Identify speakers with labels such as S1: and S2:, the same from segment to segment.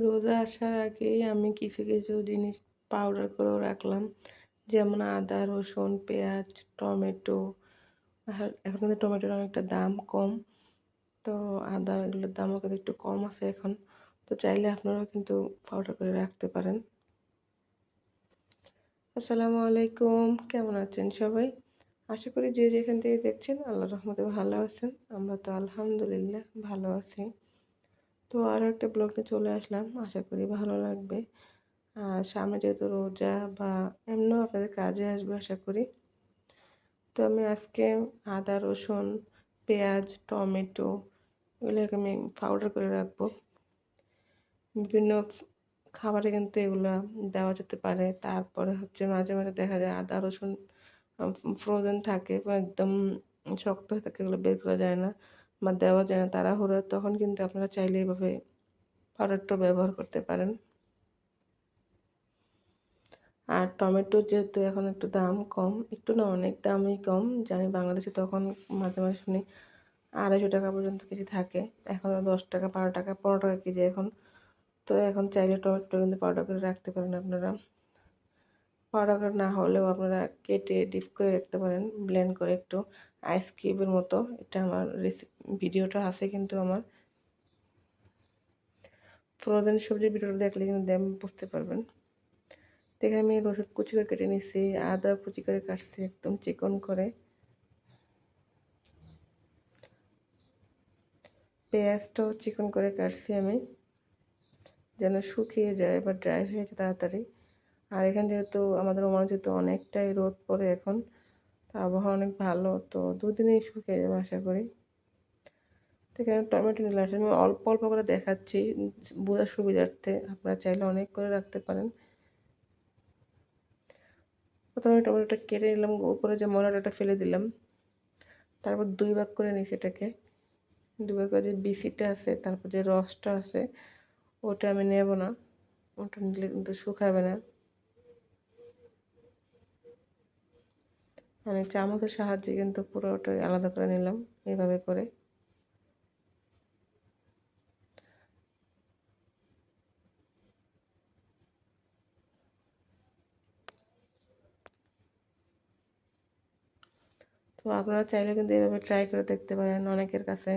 S1: রোজা আসার আগেই আমি কিছু কিছু জিনিস পাউডার করেও রাখলাম। যেমন আদা, রসুন, পেঁয়াজ, টমেটো। এখন কিন্তু টমেটোর অনেকটা দাম কম। তো আদা এগুলোর দামও কিন্তু একটু কম আছে এখন। তো চাইলে আপনারাও কিন্তু পাউডার করে রাখতে পারেন। আসসালামু আলাইকুম, কেমন আছেন সবাই? আশা করি যে যেখান থেকে দেখছেন আল্লাহ রহমতে ভালো আছেন। আমরা তো আলহামদুলিল্লাহ ভালো আছি। তো আরও একটা ব্লগে চলে আসলাম। আশা করি ভালো লাগবে। আর সামনে যেহেতু রোজা বা এমনিও আপনাদের কাজে আসবে আশা করি। তো আমি আজকে আদা, রসুন, পেঁয়াজ, টমেটো এগুলোকে আমি পাউডার করে রাখব। বিভিন্ন খাবারে কিন্তু এগুলো দেওয়া যেতে পারে। তারপরে হচ্ছে মাঝে মাঝে দেখা যায় আদা, রসুন ফ্রোজেন থাকে বা একদম শক্ত হয়ে থাকে, এগুলো বের করা যায় না। বা দেওয়া যায় না, তাড়াহুড়ো, তখন কিন্তু আপনারা চাইলে এভাবে পাউডারটা ব্যবহার করতে পারেন। আর টমেটো যেহেতু এখন একটু দাম কম, একটু না অনেক দামই কম, জানি বাংলাদেশে তখন মাঝে মাঝে শুনি আড়াইশো টাকা পর্যন্ত কেজি থাকে, এখন দশ টাকা, বারো টাকা, পনেরো টাকা কেজি এখন। তো এখন চাইলে টমেটো কিন্তু পাউডার করে রাখতে পারেন আপনারা। পাউডার না হলেও আপনারা কেটে ডিপ করে রাখতে পারেন ব্লেন্ড করে একটু আইস কিউবের মতো। এটা আমার ভিডিওটা আছে কিন্তু আমার। ফ্রোজেন সবজির ভিডিওটা দেখলে কিন্তু দেন বুঝতে পারবেন। দেখে আমি রসুন কুচি করে কেটে নিছি আদা কুচি করে কাটছি, একদম চিকন করে। পেঁয়াজটাও চিকন করে কাটছি আমি, যেন শুকিয়ে যায় বা ড্রাই হয়ে যায় তাড়াতাড়ি। আর এখানে যেহেতু আমাদের ওমান যেহেতু অনেকটাই রোদ পড়ে এখন, তো আবহাওয়া অনেক ভালো। তো দুদিনেই শুকিয়ে যাবে আশা করি। তো এখানে টমেটো নিলে আসলে আমি অল্প অল্প করে দেখাচ্ছি বোঝার সুবিধার্থে। আপনারা চাইলে অনেক করে রাখতে পারেন। প্রথমে টমেটোটা কেটে নিলাম, উপরে যে ময়লাটা ফেলে দিলাম। তারপর দুই ভাগ করে নিই সেটাকে দুই ভাগ করে যে বিসিটা আছে, তারপর যে রসটা আছে, ওটা আমি নেব না। ওটা নিলে কিন্তু শুকাবে না। আমি চামচের সাহায্যে কিন্তু পুরোটাই আলাদা করে নিলাম, এইভাবে করে। তো আপনারা চাইলে কিন্তু এভাবে ট্রাই করে দেখতে পারেন অনেকের কাছে।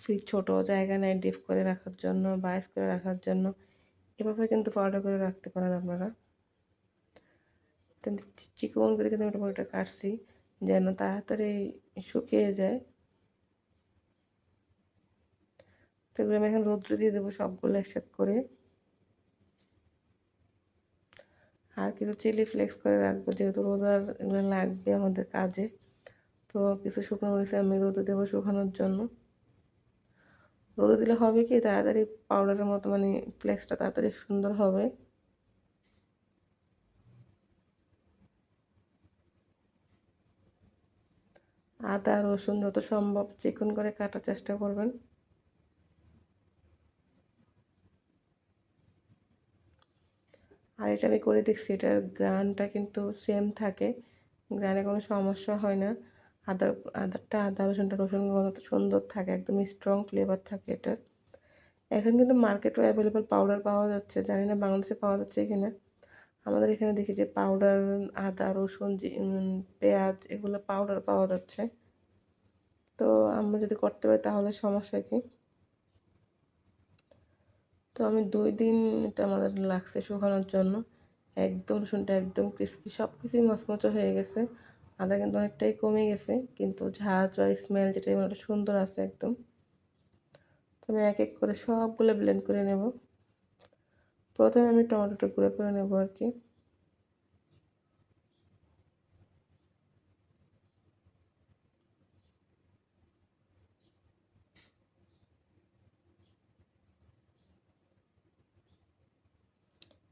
S1: ফ্রিজ ছোট, জায়গা নেয় ডিপ করে রাখার জন্য বাইস করে রাখার জন্য। এভাবে কিন্তু পাউডার করে রাখতে পারেন আপনারা। চিকন করে কিন্তু মোটামুটি কাটছি, যেন তাড়াতাড়ি শুকিয়ে যায়। তো এগুলো আমি এখন রোদ্রে দিয়ে দেবো সবগুলো একসাথে করে। আর কিছু চিলি ফ্লেক্স করে রাখব, যেহেতু রোজার এগুলো লাগবে আমাদের কাজে। তো কিছু শুকনো মরিচে আমি রোদে দেবো শুকানোর জন্য। রোদে দিলে হবে কি, তাড়াতাড়ি পাউডারের মতো মানে ফ্লেক্সটা তাড়াতাড়ি সুন্দর হবে। আদা, রসুন যত সম্ভব চিকন করে কাটার চেষ্টা করবেন। আর এটা আমি করে দেখছি, এটার গ্রানটা কিন্তু সেম থাকে, গ্রানে কোনো সমস্যা হয় না। আদা, আদারটা, আদা, রসুনটা, রসুন গন্ধ সুন্দর থাকে, একদম স্ট্রং ফ্লেভার থাকে এটার। এখন কিন্তু মার্কেটও অ্যাভেলেবেল পাউডার পাওয়া যাচ্ছে, জানি না বাংলাদেশে পাওয়া যাচ্ছে কিনা। আমাদের এখানে দেখি যে পাউডার আদা, রসুন পেঁয়াজ এগুলো পাউডার পাওয়া যাচ্ছে। তো আমরা যদি করতে পারি তাহলে সমস্যা কি? তো আমি দুই দিন এটা আমাদের লাগছে শুকানোর জন্য। একদম রসুনটা একদম ক্রিস্পি সব কিছুই মচমচো হয়ে গেছে। আদা কিন্তু অনেকটাই কমে গেছে, কিন্তু ঝাঁজ বা স্মেল যেটা সুন্দর আছে একদম। তো আমি এক এক করে সবগুলো ব্লেন্ড করে নেব। প্রথমে আমি টমেটোটা গুঁড়ো করে নেব আর কি।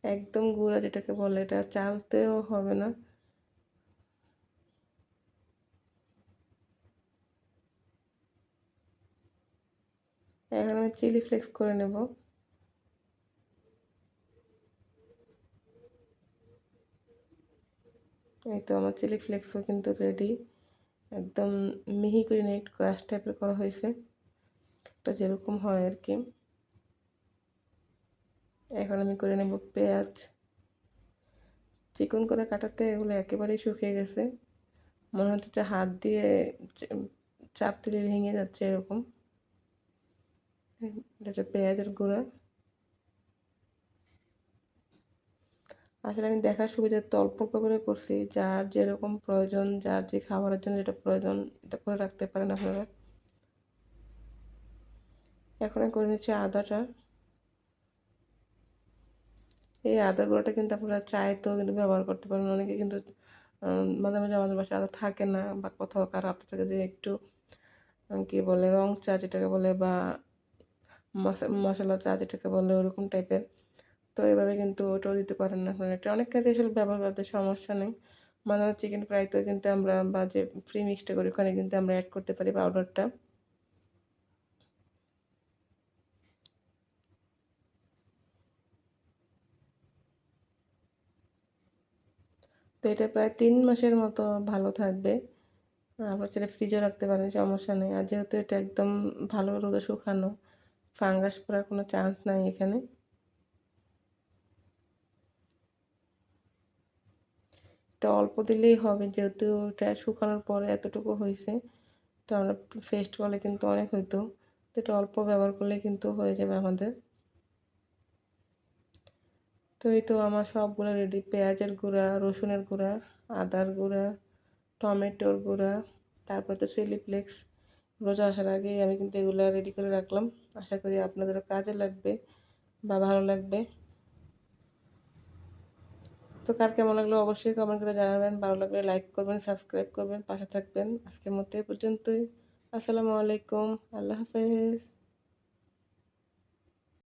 S1: একদম গুঁড়া যেটাকে বলে, এটা চালতেও হবে না। এখন আমি চিলি ফ্লেক্স করে নেব। এই তো আমার চিলি ফ্লেক্সও কিন্তু রেডি একদম মিহি করে নিয়ে একটু ক্রাশ টাইপের করা হয়েছে। একটা যেরকম হয় আর কি এখন আমি করে নেব পেঁয়াজ। চিকন করে কাটাতে এগুলো একেবারেই শুকিয়ে গেছে। মনে হচ্ছে যে হাত দিয়ে চাপ দিলে ভেঙে যাচ্ছে এরকম। এটা হচ্ছে পেঁয়াজের গুঁড়া। আসলে আমি দেখার সুবিধার্থে অল্প অল্প করে করছি। যার যেরকম প্রয়োজন, যার যে খাবারের জন্য যেটা প্রয়োজন, এটা করে রাখতে পারেন আপনারা। এখন করে নিচ্ছি আদাটা। এই আদা গুঁড়োটা কিন্তু আপনারা চাইতেও কিন্তু ব্যবহার করতে পারেন। অনেকে কিন্তু মাঝে মাঝে আমাদের বাসায় আদা থাকে না বা কোথাও কারও আপনার থেকে যে একটু কী বলে, রং চা যেটাকে বলে বা মশলা চা যেটাকে বলে, ওরকম টাইপের তো এভাবে কিন্তু ওটাও দিতে পারেন না আপনারা। এটা অনেক কাজে আসলে ব্যবহার করতে সমস্যা নেই। মাঝে চিকেন ফ্রাইতেও কিন্তু আমরা বা যে ফ্রি মিক্সটা করি, ওখানে কিন্তু আমরা অ্যাড করতে পারি পাউডারটা তো এটা প্রায় তিন মাসের মতো ভালো থাকবে। আপনার সেটা ফ্রিজে রাখতে পারেন, সমস্যা নেই। আর যেহেতু এটা একদম ভালো রোদে শুকানো ফাঙ্গাস পড়ার কোনো চান্স নাই এখানে। এটা অল্প দিলেই হবে, যেহেতু এটা শুকানোর পরে এতটুকু হয়েছে। তো আমরা ফেস্ট করলে কিন্তু অনেক হইতো। তো এটা অল্প ব্যবহার করলে কিন্তু হয়ে যাবে আমাদের। তো এই তো আমার সবগুলো রেডি পেঁয়াজের গুঁড়া, রসুনের গুঁড়া, আদার গুঁড়া, টমেটোর গুঁড়া, তারপর তো চিলি ফ্লেক্স রোজা আসার আগেই আমি কিন্তু এগুলো রেডি করে রাখলাম। আশা করি আপনাদেরও কাজে লাগবে বা ভালো লাগবে। তো কার কেমন লাগল অবশ্যই কমেন্ট করে জানাবেন। ভালো লাগলে লাইক করবেন সাবস্ক্রাইব করবেন, পাশে থাকবেন। আজকের মতো এই পর্যন্তই। আসসালামু আলাইকুম। আল্লাহ হাফেজ।